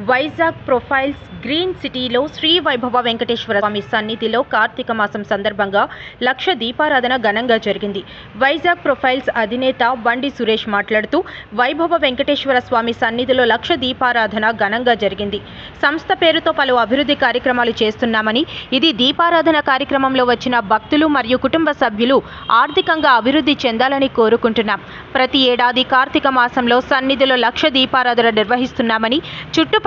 Vizag profiles green సిటీలో శ్రీ వైభవ వెంకటేశ్వర స్వామి సన్నిధిలో కార్తీక మాసం సందర్భంగా లక్ష దీపారాధన ఘనంగా జరిగింది. వైజాగ్ ప్రొఫైల్స్ అధినేత బండి సురేష్ మాట్లాడుతూ వైభవ వెంకటేశ్వర స్వామి సన్నిధిలో లక్ష దీపారాధన ఘనంగా జరిగింది. సంస్థ పేరుతో పలు అభివృద్ధి కార్యక్రమాలు చేస్తున్నామని ఇది దీపారాధన కార్యక్రమంలో వచ్చిన భక్తులు మరియు కుటుంబ సభ్యులు ఆర్థికంగా అభివృద్ధి చెందాలని కోరుకుంటున్నాం. ప్రతి ఏడాది కార్తీక మాసంలో సన్నిధిలో లక్ష దీపారాధన నిర్వహిస్తున్నామని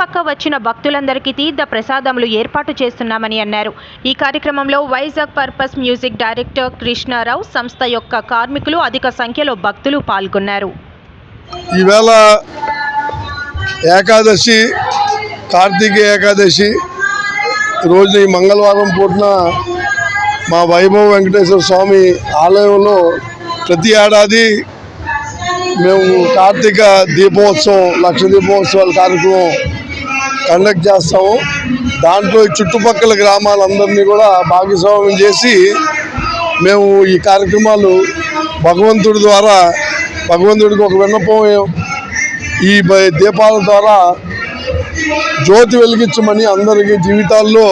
చుట్టుపక్క వచ్చిన భక్తులందరికీ తీర్థ ప్రసాదములు ఏర్పాటు చేస్తున్నామని అన్నారు. ఈ కార్యక్రమంలో Vizag purpose music director Krishnarao సంస్థ యొక్క కార్మికులు అధిక సంఖ్యలో భక్తులు పాల్గొన్నారు. ఈవేళ ఏకాదశి కార్తీక ఏకాదశి రోజు ఈ మంగళవారం పూటన మా వైభవ వెంకటేశ్వర స్వామి ఆలయంలో ప్రతి ఏడాది మేము కార్తీక దీపోత్సవం లక్ష దీపోత్సవాల కార్యక్రమం కండక్ట్ చేస్తాము. దాంట్లో ఈ చుట్టుపక్కల గ్రామాలందరినీ కూడా భాగస్వామ్యం చేసి మేము ఈ కార్యక్రమాలు భగవంతుడి ద్వారా భగవంతుడికి ఒక విన్నపం ఈ బ- దీపాల ద్వారా జ్యోతి వెలిగించమని అందరికీ జీవితాల్లో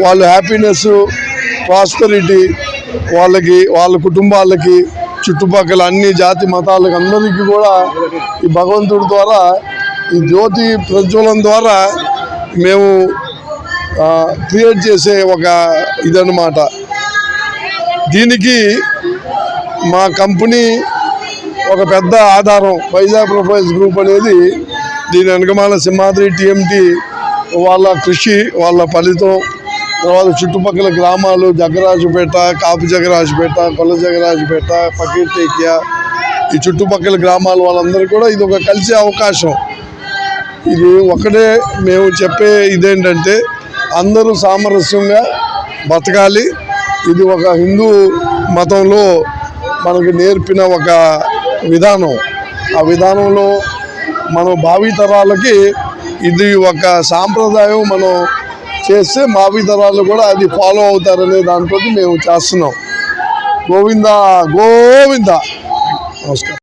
వాళ్ళ హ్యాపీనెస్ ప్రాస్పరిటీ వాళ్ళకి వాళ్ళ కుటుంబాలకి చుట్టుపక్కల అన్ని జాతి మతాలకు అందరికీ కూడా ఈ భగవంతుడి ద్వారా ఈ జ్యోతి ప్రజ్వలం ద్వారా మేము క్రియేట్ చేసే ఒక ఇదన్నమాట. దీనికి మా కంపెనీ ఒక పెద్ద ఆధారం వైజాగ్ ప్రొఫైల్స్ గ్రూప్ అనేది దీని వెనకమాల సింహాద్రి టీఎంటీ వాళ్ళ కృషి వాళ్ళ ఫలితం తర్వాత చుట్టుపక్కల గ్రామాలు జగరాజుపేట కాపు జగరాజుపేట కొల్ల జగరాజుపేట పకీర్టేకియా ఈ చుట్టుపక్కల గ్రామాల వాళ్ళందరూ కూడా ఇది ఒక కలిసే అవకాశం. ఇది ఒకటే మేము చెప్పే ఇదేంటంటే అందరూ సామరస్యంగా బతకాలి. ఇది ఒక హిందూ మతంలో మనకు నేర్పిన ఒక విధానం. ఆ విధానంలో మనం భావితరాలకి ఇది ఒక సాంప్రదాయం మనం చేస్తే భావితరాలు కూడా అది ఫాలో అవుతారనే దాంతో మేము చేస్తున్నాం. గోవింద గోవింద. నమస్కారం.